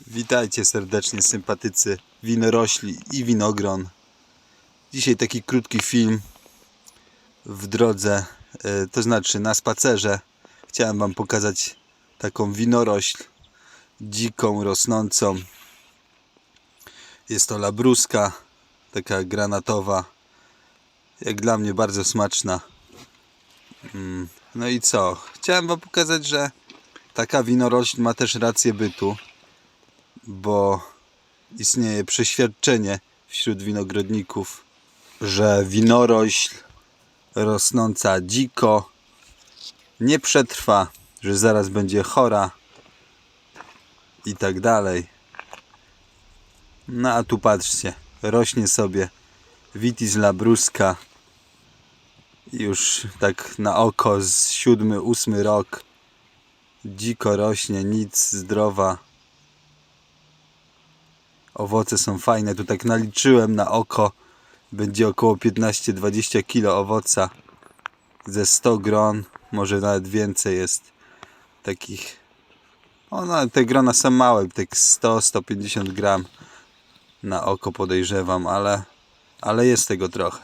Witajcie serdecznie sympatycy winorośli i winogron. Dzisiaj taki krótki film w drodze, e, to znaczy na spacerze. Chciałem Wam pokazać taką winorośl dziką, rosnącą. Jest to labruska, taka granatowa. Jak dla mnie bardzo smaczna. Mm, No i co? Chciałem Wam pokazać, że taka winorośl ma też rację bytu bo istnieje przeświadczenie wśród winogrodników, że winorośl rosnąca dziko nie przetrwa, że zaraz będzie chora i tak dalej. No a tu patrzcie, rośnie sobie Vitis labruska już tak na oko z siódmy, ósmy rok dziko rośnie, nic, zdrowa owoce są fajne. Tu tak naliczyłem na oko. Będzie około 15-20 kg owoca. Ze 100 gron, może nawet więcej jest takich. One, te grona są małe, tak 100-150 gram na oko podejrzewam, ale, ale jest tego trochę.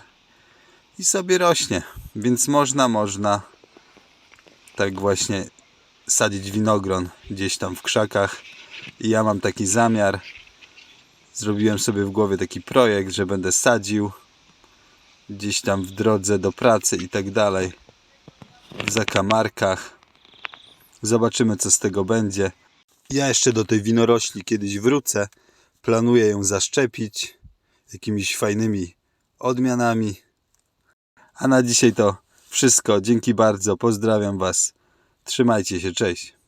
I sobie rośnie, więc można, można tak właśnie sadzić winogron gdzieś tam w krzakach. I ja mam taki zamiar, zrobiłem sobie w głowie taki projekt, że będę sadził gdzieś tam w drodze do pracy i tak dalej, w zakamarkach. Zobaczymy, co z tego będzie. Ja jeszcze do tej winorośli kiedyś wrócę. Planuję ją zaszczepić jakimiś fajnymi odmianami. A na dzisiaj to wszystko. Dzięki bardzo. Pozdrawiam Was. Trzymajcie się. Cześć.